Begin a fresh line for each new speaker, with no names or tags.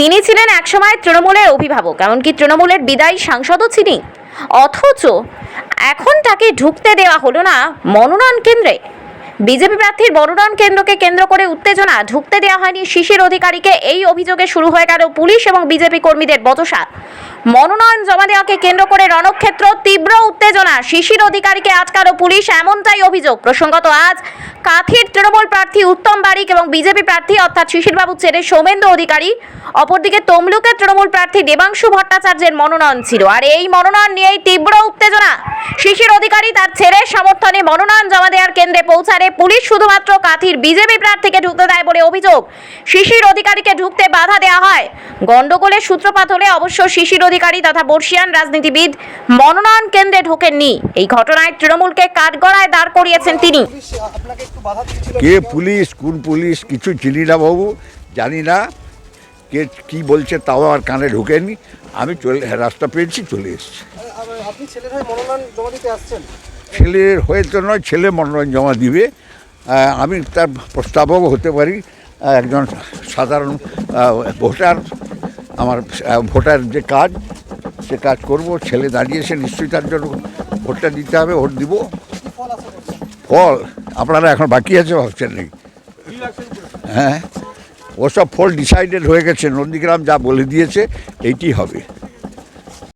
তিনি ছিলেন একসময় তৃণমূলের অভিভাবক, এমনকি তৃণমূলের বিদায়ী সাংসদও তিনি। অথচ এখন তাকে ঢুকতে দেওয়া হলো না মনোনয়ন কেন্দ্রে। বিজেপি প্রার্থীর মনোনয়ন কেন্দ্রকে কেন্দ্র করে উত্তেজনা, ঢুকতে দেওয়া হয়নি শিশির অধিকারীকে। এই অভিযোগে শুরু হয়ে গেল পুলিশ এবং বিজেপি কর্মীদের বচসা। মনোনয়ন জমা দেওয়াকে কেন্দ্র করে রণক্ষেত্র, তীব্র উত্তেজনা। শিশির অধিকারীকে আটকালো পুলিশ, এমনটাই অভিযোগ। প্রসঙ্গত আজ কাথির তৃণমূল প্রার্থী উত্তম বারিক এবং বিজেপি প্রার্থী অর্থাৎ শিশিরবাবু ছেলে সৌমেন্দ্র অধিকারী, অপরদিকে তমলুকের তৃণমূল প্রার্থী দেবাংশু ভট্টাচার্যের মনোনয়ন ছিল। আর এই মনোনয়ন নিয়েই তীব্র উত্তেজনা শিশির অধিকারী তার ছেলের মনোনয়ন জমা দেওয়ার কেন্দ্রে পৌঁছালে পুলিশ শুধুমাত্র কাথির বিজেপি প্রার্থীকে ঢুকতে দেয় বলে অভিযোগ। শিশির অধিকারীকে ঢুকতে বাধা দেওয়া হয়। গন্ডগোলের সূত্রপাত হলে অবশ্য শিশির অধিকারী তথা বর্ষিয়ান রাজনীতিবিদ মনোনয়ন কেন্দ্রে ঢোকেননি। এই ঘটনায় তৃণমূলকে কাঠগড়ায় দাঁড় করিয়েছেন তিনি।
কে পুলিশ কোন পুলিশ কিছু চিনি না বাবু জানি না। কে কি বলছে তাও আর কানে ঢোকেনি। আমি চলে রাস্তা পেয়েছি চলে এসেছি।
আপনি ছেলের হয়ে মনোনয়ন জমা দিতে আসছেন?
ছেলের হয়ে তো নয়, ছেলে মনোনয়ন জমা দিবে। আমি তার প্রস্তাবক হতে পারি। একজন সাধারণ ভোটার। আমার ভোটার যে কাজ, সে কাজ করব। ছেলে দাঁড়িয়েছে নিশ্চয়ই তার জন্য ভোটটা দিতে হবে, ভোট দিব।
ফল
ফল আপনারা এখন বাকি আছে, ভাবছেন নাকি? হ্যাঁ। ওসব ফল ডিসাইডেড হয়ে গেছে, নন্দীগ্রাম যা বলে দিয়েছে, এইটি হবে।